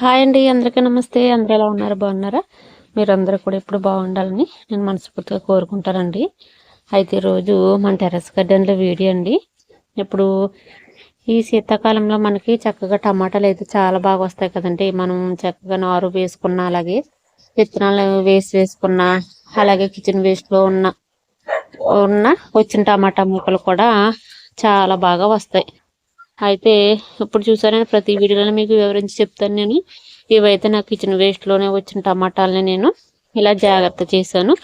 Hi అండి అందరికీ నమస్తే. అందరూ ఎలా ఉన్నారు? బాగున్నారా? మీరందరూ కూడా ఇప్పుడు బాగుండాలని నేను మనస్ఫూర్తిగా కోరుకుంటానండి. అయితే ఈరోజు మన టెర్రస్ గార్డెన్లో వీడియో అండి. ఇప్పుడు ఈ శీతాకాలంలో మనకి చక్కగా టమాటాలు అయితే చాలా బాగా వస్తాయి కదండి. మనం చక్కగా నారు వేసుకున్న అలాగే విత్తనాలు వేసి వేసుకున్న అలాగే కిచెన్ వేస్ట్లో ఉన్న ఉన్న వచ్చిన టమాటా ముక్కలు కూడా చాలా బాగా వస్తాయి. అయితే ఇప్పుడు చూసారని ప్రతి వీడియోలో మీకు వివరించి చెప్తాను నేను. ఇవైతే నాకు కిచెన్ వేస్ట్లోనే వచ్చిన టమాటాలని నేను ఇలా జాగ్రత్త చేశాను.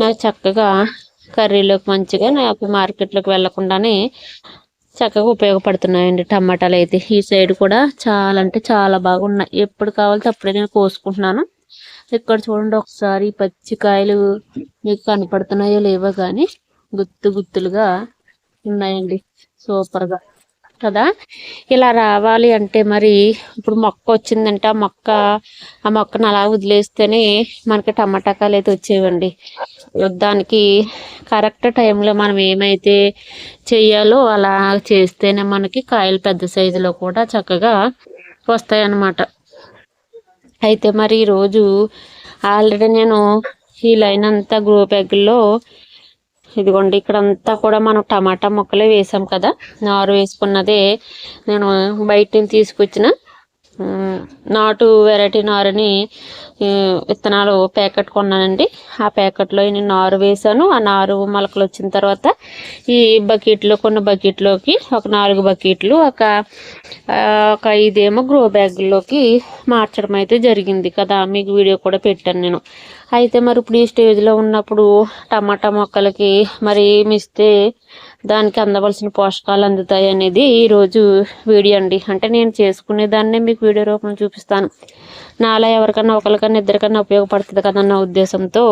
నాకు చక్కగా కర్రీలోకి మంచిగా నాకు మార్కెట్లోకి వెళ్ళకుండానే చక్కగా ఉపయోగపడుతున్నాయండి టమాటాలు అయితే. ఈ సైడ్ కూడా చాలా అంటే చాలా బాగున్నాయి. ఎప్పుడు కావాలంటే అప్పుడే నేను కోసుకుంటున్నాను. ఇక్కడ చూడండి ఒకసారి పచ్చికాయలు మీకు కనపడుతున్నాయో లేవో కానీ గుత్తు గుత్తులుగా ఉన్నాయండి. సూపర్గా కదా? ఇలా రావాలి అంటే మరి ఇప్పుడు మొక్క వచ్చిందంటే ఆ మొక్క ఆ మొక్కను అలా వదిలేస్తేనే మనకి టమాటాకాయలు అయితే వచ్చేవండి. దానికి కరెక్ట్ టైంలో మనం ఏమైతే చెయ్యాలో అలా చేస్తేనే మనకి కాయలు పెద్ద సైజులో కూడా చక్కగా వస్తాయన్నమాట. అయితే మరి ఈరోజు ఆల్రెడీ నేను ఈ లైన్ అంతా గ్రూప్ బ్యాగ్లో ఇదిగోండి ఇక్కడ అంతా కూడా మనం టమాటా మొక్కలే వేసాం కదా. నారు వేసుకున్నదే నేను బయట తీసుకొచ్చిన. నాటు వెరైటీ నారుని విత్తనాలు ప్యాకెట్ కొన్నానండి. ఆ ప్యాకెట్లో నేను నారు వేసాను ఆ నారు మొలకలు వచ్చిన తర్వాత ఈ బకెట్లో కొన్ని బకెట్లోకి ఒక నాలుగు బకెట్లు ఒక ఒక ఐదేమో గ్రో బ్యాగ్లోకి మార్చడం అయితే జరిగింది కదా. మీకు వీడియో కూడా పెట్టాను నేను. అయితే మరి ఇప్పుడు ఈ స్టేజ్లో ఉన్నప్పుడు టమాటా మొక్కలకి మరి మిస్తే దానికి అందవలసిన పోషకాలు అందుతాయి అనేది ఈరోజు వీడియో అండి. అంటే నేను చేసుకునే దాన్నే మీకు వీడియో రూపంలో చూపిస్తాను. నాలా ఎవరికన్నా ఒకరికన్నా ఇద్దరికన్నా ఉపయోగపడుతుంది కదన్న ఉద్దేశంతో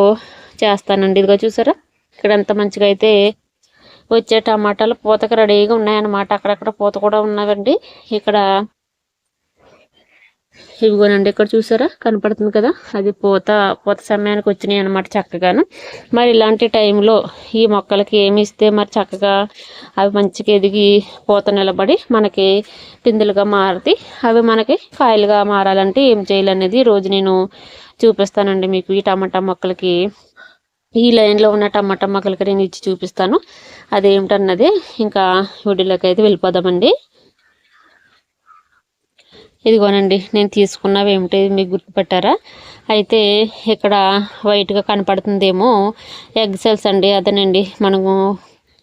చేస్తానండి. ఇదిగో చూసారా? ఇక్కడ ఎంత మంచిగా అయితే వచ్చే టమాటాలు పూతకు రెడీగా ఉన్నాయన్నమాట. అక్కడక్కడ పూత కూడా ఉన్నవండి. ఇక్కడ ఇవిగోనండి ఇక్కడ చూసారా? కనపడుతుంది కదా? అది పూత పూత సమయానికి వచ్చినాయి అనమాట చక్కగాను. మరి ఇలాంటి టైంలో ఈ మొక్కలకి ఏమి ఇస్తే మరి చక్కగా అవి మంచిగా ఎదిగి పూత నిలబడి మనకి పిందులుగా మారుతాయి అవి మనకి కాయలుగా మారాలంటే ఏం చేయాలనేది రోజు నేను చూపిస్తానండి మీకు ఈ టమాటా మొక్కలకి. ఈ లైన్లో ఉన్న టమాటా మొక్కలకి నేను ఇచ్చి చూపిస్తాను. అదేమిటన్నది ఇంకా వీడియోలోకి అయితే వెళ్ళిపోదామండి. ఇదిగోనండి నేను తీసుకున్నవి ఏమిటి మీకు గుర్తుపెట్టారా? అయితే ఇక్కడ వైట్గా కనపడుతుందేమో ఎగ్ సెల్స్ అండి అదేనండి. మనము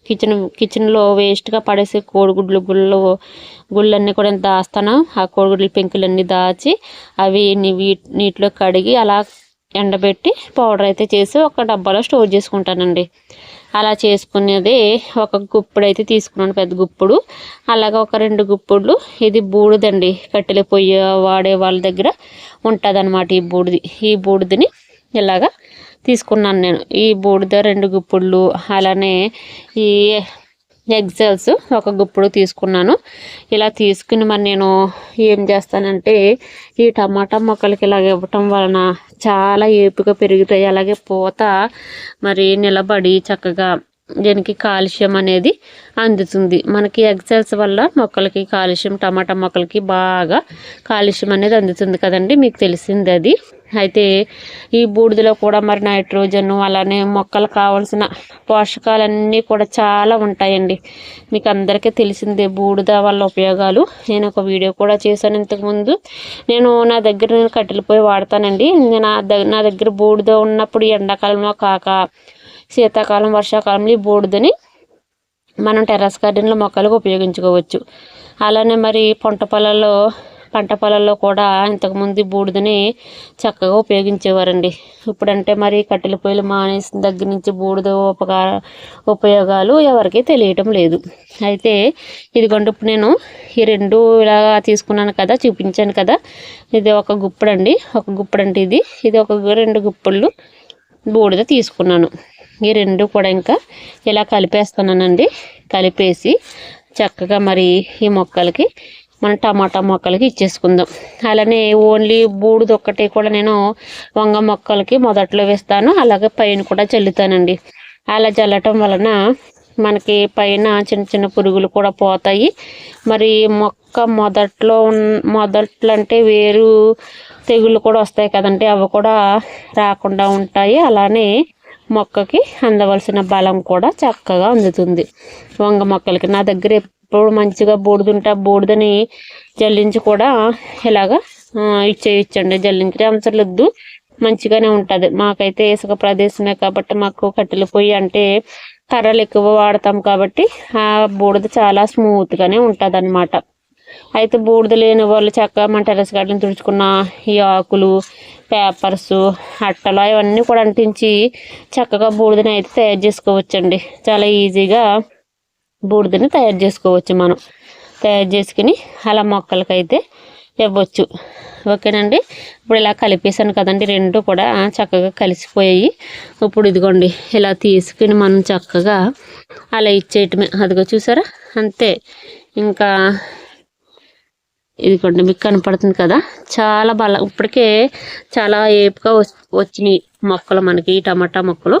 కిచెన్ కిచెన్లో వేస్ట్గా పడేసి కోడిగుడ్లు గుళ్ళు గుళ్ళన్నీ కూడా దాస్తాను. ఆ కోడిగుడ్ల పెంకులన్నీ దాచి అవి నీటిలో కడిగి అలా ఎండబెట్టి పౌడర్ అయితే చేసి ఒక డబ్బాలో స్టోర్ చేసుకుంటానండి. అలా చేసుకునేది ఒక గుప్పుడు అయితే తీసుకున్నాను పెద్ద గుప్పుడు. అలాగే ఒక రెండు గుప్పుడులు ఇది బూడిదండి. కట్టెల పొయ్యి వాడే వాళ్ళ దగ్గర ఉంటుంది ఈ బూడిది. ఈ బూడిదని ఇలాగా తీసుకున్నాను నేను. ఈ బూడిద రెండు గుప్పుళ్ళు అలానే ఈ ఎగ్జల్స్ ఒక గుప్పుడు తీసుకున్నాను. ఇలా తీసుకుని మరి నేను ఏం చేస్తానంటే ఈ టమాటా మొక్కలకి ఇలాగ ఇవ్వటం వలన చాలా ఏపుగా పెరుగుతాయి. అలాగే పూత మరి నిలబడి చక్కగా దీనికి కాలుష్యం అనేది అందుతుంది. మనకి ఎగ్జల్స్ వల్ల మొక్కలకి కాలుష్యం టమాటా మొక్కలకి బాగా కాలుష్యం అనేది అందుతుంది కదండి. మీకు తెలిసింది అది. అయితే ఈ బూడిదలో కూడా మరి నైట్రోజన్ అలానే మొక్కలకు కావాల్సిన పోషకాలన్నీ కూడా చాలా ఉంటాయండి. మీకు అందరికీ తెలిసిందే బూడిద వల్ల ఉపయోగాలు. నేను ఒక వీడియో కూడా చేశాను ఇంతకుముందు. నేను నా దగ్గర నేను కట్టెలిపోయి వాడతానండి. నా నా దగ్గర బూడిద ఉన్నప్పుడు ఎండాకాలంలో కాక శీతాకాలం వర్షాకాలంలో ఈ బూడిదని మనం టెర్రస్ గార్డెన్లో మొక్కలకు ఉపయోగించుకోవచ్చు. అలానే మరి పంట పొలాల్లో పంట పొలాల్లో కూడా ఇంతకుముందు బూడిదని చక్కగా ఉపయోగించేవారండి. ఇప్పుడంటే మరి కట్టెల పొయ్యిలు మానేసిన దగ్గర నుంచి బూడిద ఉపకార ఉపయోగాలు ఎవరికి తెలియటం లేదు. అయితే ఇదిగోండి ఇప్పుడు నేను ఈ రెండు ఇలా తీసుకున్నాను కదా చూపించాను కదా ఇది ఒక గుప్పడండి ఒక గుప్పడంటే ఇది ఇది ఒక రెండు గుప్పళ్ళు బూడిద తీసుకున్నాను. ఈ రెండు కూడా ఇంకా ఇలా కలిపేస్తున్నానండి. కలిపేసి చక్కగా మరి ఈ మొక్కలకి మన టమాటా మొక్కలకి ఇచ్చేసుకుందాం. అలానే ఓన్లీ బూడిద ఒక్కటే కూడా నేను వంగ మొక్కలకి మొదట్లో వేస్తాను అలాగే పైన కూడా చల్లుతానండి. అలా చల్లటం వలన మనకి పైన చిన్న చిన్న పురుగులు కూడా పోతాయి. మరి మొక్క మొదట్లో మొదట్లో అంటే వేరు తెగుళ్ళు కూడా వస్తాయి కదండి అవి కూడా రాకుండా ఉంటాయి. అలానే మొక్కకి అందవలసిన బలం కూడా చక్కగా అందుతుంది. వంగ మొక్కలకి నా దగ్గర ఇప్పుడు మంచిగా బూడిదుంటే బూడిదని జల్లించి కూడా ఇలాగా ఇచ్చేయచ్చండి. జల్లించే అవసరం లేదు. మంచిగానే ఉంటుంది. మాకైతే ఇసుక ప్రదేశమే కాబట్టి మాకు కట్టెల పొయ్యి అంటే కర్రలు ఎక్కువ వాడతాం కాబట్టి ఆ బూడిద చాలా స్మూత్గానే ఉంటుంది అనమాట అయితే బూడిద లేని వాళ్ళు చక్కగా మన టెరస్ గార్డెన్ తుడుచుకున్న ఈ ఆకులు పేపర్స్ అట్టలు అవన్నీ కూడా అంటించి చక్కగా బూడిదని అయితే తయారు చేసుకోవచ్చండి. చాలా ఈజీగా బూడిదని తయారు చేసుకోవచ్చు మనం. తయారు చేసుకుని అలా మొక్కలకైతే ఇవ్వచ్చు. ఓకేనండి? ఇప్పుడు ఇలా కలిపేసాను కదండి రెండు కూడా చక్కగా కలిసిపోయాయి. ఇప్పుడు ఇదిగోండి ఇలా తీసుకుని మనం చక్కగా అలా ఇచ్చేయటమే. అదిగో చూసారా? అంతే. ఇంకా ఇదిగోండి మీకు కనపడుతుంది కదా? చాలా బల ఇప్పటికే చాలా ఏపుగా వచ్చినాయి మొక్కలు మనకి టమాటా మొక్కలు.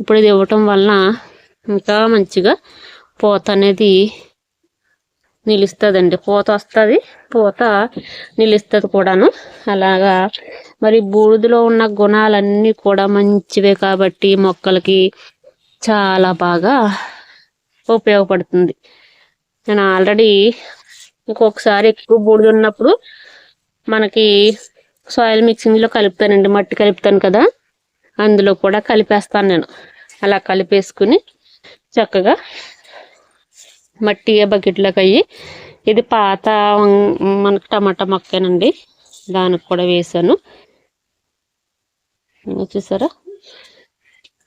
ఇప్పుడు ఇది ఇవ్వటం వలన ఇంకా మంచిగా పూత అనేది నిలుస్తుందండి. పూత వస్తుంది పూత నిలుస్తుంది కూడాను. అలాగా మరి బూడిదలో ఉన్న గుణాలన్నీ కూడా మంచివే కాబట్టి మొక్కలకి చాలా బాగా ఉపయోగపడుతుంది. నేను ఆల్రెడీ ఇంకొకసారి ఎక్కువ బూడిద ఉన్నప్పుడు మనకి సాయిల్ మిక్సింగ్లో కలుపుతానండి మట్టి కలుపుతాను కదా. అందులో కూడా కలిపేస్తాను నేను. అలా కలిపేసుకుని చక్కగా మట్టి బకెట్లోకి అయ్యి ఇది పాత మనకి టమాటా మొక్కేనండి. దానికి కూడా వేసాను. చూసారా?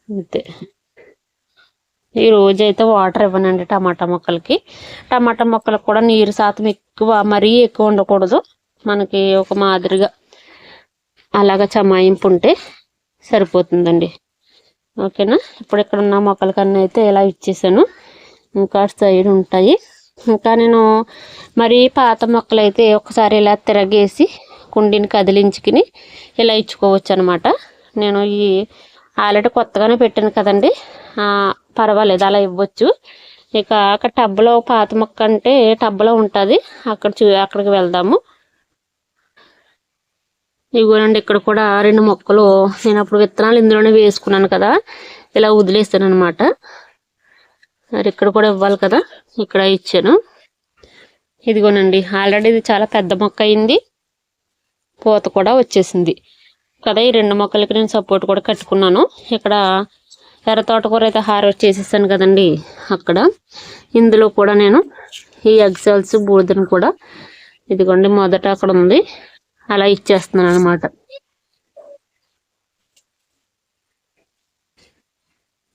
అంతే. ఈ రోజు అయితే వాటర్ ఇవ్వనండి టమాటా మొక్కలకి. టమాటా మొక్కలకు కూడా నీరు శాతం ఎక్కువ మరీ ఎక్కువ ఉండకూడదు. మనకి ఒక మాదిరిగా అలాగ చమాయింపు ఉంటే సరిపోతుందండి. ఓకేనా? ఇప్పుడు ఇక్కడ ఉన్న మొక్కలకన్నా అయితే ఇలా ఇచ్చేసాను. ఇంకా సైడ్ ఉంటాయి. ఇంకా నేను మరి పాత మొక్కలు అయితే ఒకసారి ఇలా తిరగేసి కుండీని కదిలించుకుని ఇలా ఇచ్చుకోవచ్చు అనమాట నేను ఈ ఆల్రెడీ కొత్తగానే పెట్టాను కదండి. పర్వాలేదు అలా ఇవ్వచ్చు. ఇక అక్కడ టబ్లో పాత మొక్క అంటే టబ్లో ఉంటుంది. అక్కడ చూ అక్కడికి వెళ్దాము. ఇగోనండి ఇక్కడ కూడా రెండు మొక్కలు. నేను అప్పుడు విత్తనాలు ఇందులోనే వేసుకున్నాను కదా. ఇలా వదిలేస్తాను అనమాట మరి ఇక్కడ కూడా ఇవ్వాలి కదా. ఇక్కడ ఇచ్చాను. ఇదిగోనండి ఆల్రెడీ ఇది చాలా పెద్ద మొక్క అయింది. పూత కూడా వచ్చేసింది. కదా ఈ రెండు మొక్కలకి నేను సపోర్ట్ కూడా కట్టుకున్నాను. ఇక్కడ ఎర్ర తోటకూర అయితే హార్వెస్ట్ చేసేసాను కదండి అక్కడ. ఇందులో కూడా నేను ఈ ఎగ్జాల్స్ బూడిదను కూడా. ఇదిగోండి మొదట అక్కడ ఉంది. అలా ఇచ్చేస్తున్నాను అనమాట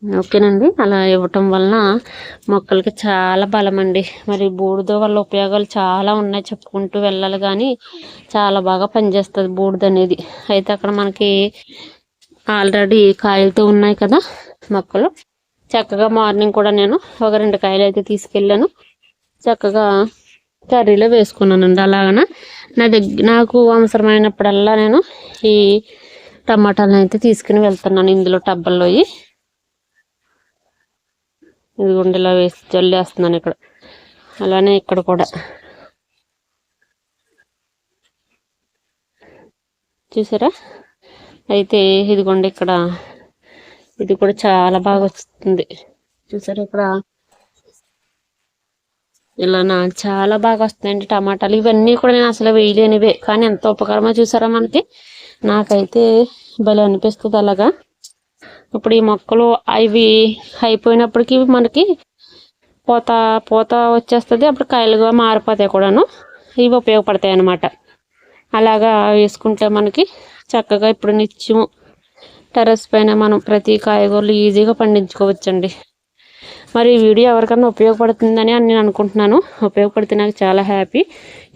ఓకేనండి అలా ఇవ్వటం వలన మొక్కలకి చాలా బలం అండి మరి బూడిద వల్ల ఉపయోగాలు చాలా ఉన్నాయి చెప్పుకుంటూ వెళ్ళాలి కానీ చాలా బాగా పనిచేస్తుంది బూడిద అనేది. అయితే అక్కడ మనకి ఆల్రెడీ కాయలతో ఉన్నాయి కదా మొక్కలు. చక్కగా మార్నింగ్ కూడా నేను ఒక రెండు కాయలు అయితే తీసుకెళ్ళాను. చక్కగా కర్రీలో వేసుకున్నానండి అలాగన. నా దగ్గర నాకు అవసరమైనప్పుడల్లా నేను ఈ టమాటాలను అయితే తీసుకుని వెళ్తున్నాను ఇందులో టబ్బల్లో ఇదిగోండి ఇలా వేసి జల్లేస్తున్నాను ఇక్కడ. అలానే ఇక్కడ కూడా. చూసారా? అయితే ఇదిగోండి ఇక్కడ. ఇది కూడా చాలా బాగా వస్తుంది. చూసారా ఇక్కడ? ఇలా నా చాలా బాగా వస్తాయండి టమాటాలు. ఇవన్నీ కూడా నేను అసలు వేయలేనివే. కానీ ఎంత ఉపకారమో చూసారా మనకి? నాకైతే భలే అనిపిస్తుంది అలాగా. ఇప్పుడు ఈ మొక్కలు అవి అయిపోయినప్పటికీ మనకి పూత పూత వచ్చేస్తుంది. అప్పుడు కాయలుగా మారిపోతాయి కూడాను. ఇవి ఉపయోగపడతాయి అన్నమాట. అలాగా వేసుకుంటే మనకి చక్కగా ఇప్పుడు నిత్యము టెర్రస్ పైన మనం ప్రతి కాయగూరలు ఈజీగా పండించుకోవచ్చండి. మరి ఈ వీడియో ఎవరికన్నా ఉపయోగపడుతుందని అని నేను అనుకుంటున్నాను. ఉపయోగపడితే నాకు చాలా హ్యాపీ.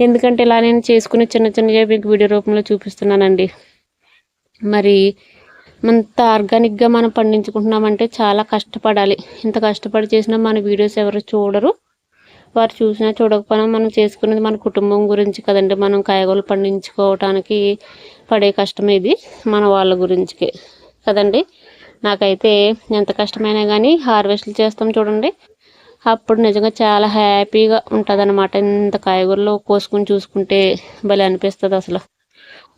ఎందుకంటే ఇలా నేను చేసుకుని చిన్న చిన్నగా మీకు వీడియో రూపంలో చూపిస్తున్నానండి. మరి అంత ఆర్గానిక్గా మనం పండించుకుంటున్నామంటే చాలా కష్టపడాలి. ఇంత కష్టపడి చేసినా మన వీడియోస్ ఎవరు చూడరు. వారు చూసినా చూడకపోయినా మనం చేసుకునేది మన కుటుంబం గురించి కదండి. మనం కాయగూరలు పండించుకోవటానికి పడే కష్టం ఇది మన వాళ్ళ గురించికే కదండి. నాకైతే ఎంత కష్టమైనా కానీ హార్వెస్ట్లు చేస్తాం చూడండి. అప్పుడు నిజంగా చాలా హ్యాపీగా ఉంటుంది అనమాట ఇంత కాయగూరలు కోసుకుని చూసుకుంటే భలే అనిపిస్తుంది అసలు.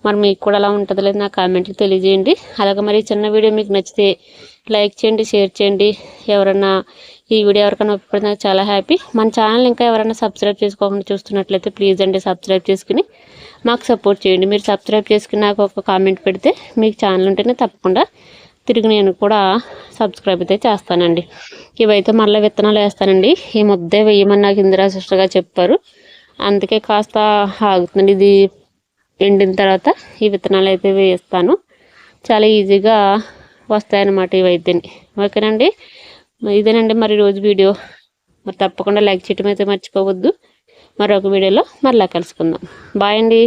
మరి మీకు కూడా అలా ఉంటుంది లేదు నా కామెంట్లు తెలియజేయండి. అలాగే మరి చిన్న వీడియో మీకు నచ్చితే లైక్ చేయండి షేర్ చేయండి. ఎవరన్నా ఈ వీడియో ఎవరికైనా ఉపయోగపడితే చాలా హ్యాపీ. మన ఛానల్ ఇంకా ఎవరైనా సబ్స్క్రైబ్ చేసుకోకుండా చూస్తున్నట్లయితే ప్లీజ్ అండి సబ్స్క్రైబ్ చేసుకుని మాకు సపోర్ట్ చేయండి. మీరు సబ్స్క్రైబ్ చేసుకుని నాకు ఒక కామెంట్ పెడితే మీకు ఛానల్ ఉంటేనే తప్పకుండా తిరిగి నేను కూడా సబ్స్క్రైబ్ అయితే చేస్తానండి. ఇవైతే మళ్ళీ విత్తనాలు వేస్తానండి. ఈ ముద్దే వేయమని నాకు ఇందిరా సిస్టర్గా చెప్పారు. అందుకే కాస్త ఆగుతుంది ఇది ఎండిన తర్వాత ఈ విత్తనాలు అయితే వేస్తాను చాలా ఈజీగా వస్తాయన్నమాట ఇవైతే ఓకేనండి? ఇదేనండి మరి రోజు వీడియో. మరి తప్పకుండా లైక్ చేయటం అయితే మర్చిపోవద్దు. మరొక వీడియోలో మరలా కలుసుకుందాం. బాయ్ అండి.